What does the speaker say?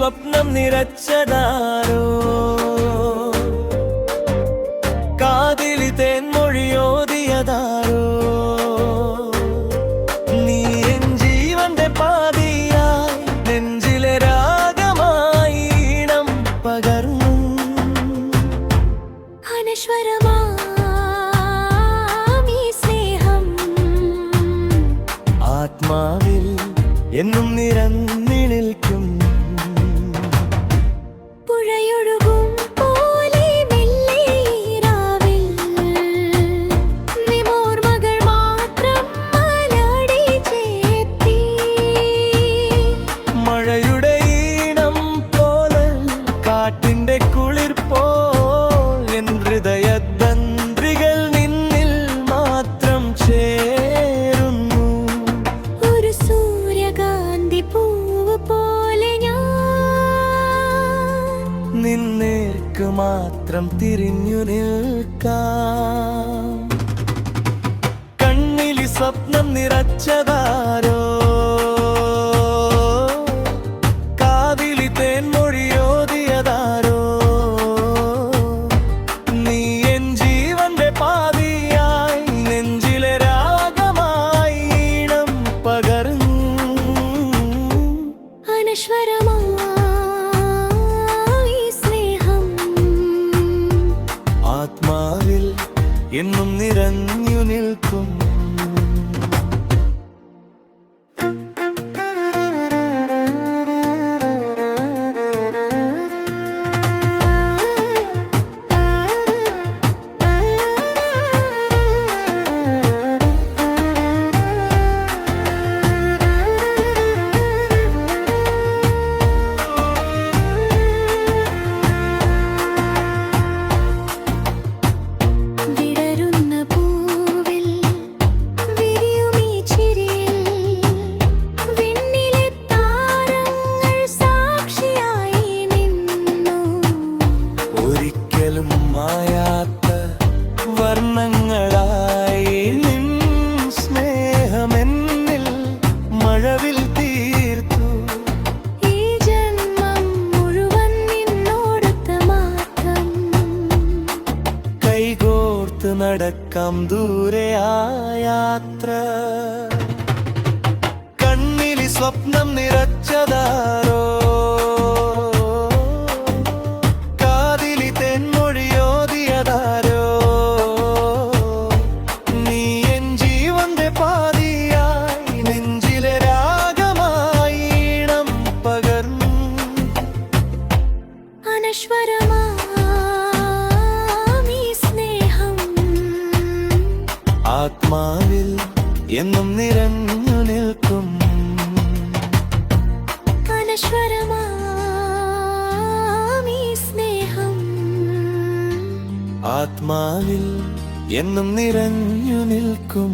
നിറച്ചതാരോ? കാതിലി തേൻമൊഴിയോതിയതാരോ നീ എൻ ജീവന്റെ പാതിയായി നെഞ്ചിലെ രാഗമായി ഈണം പകർന്നു. അനശ്വരമാമീ സ്നേഹം. ആത്മാവിൽ എന്നും നിരന്നി നിൽക്കും മാത്രം തിരിഞ്ഞു നിൽക്കാം. കണ്ണിൽ സ്വപ്നം നിറച്ചതാരോ? എന്നും നിറഞ്ഞു നടക്കാം ദൂരെ യാത്ര. കണ്ണിലി സ്വപ്നം നിറച്ചതാരോ? ആത്മാവിൽ എന്നും നിറഞ്ഞു നിൽക്കും. ആത്മാവിൽ എന്നും നിറഞ്ഞു നിൽക്കും.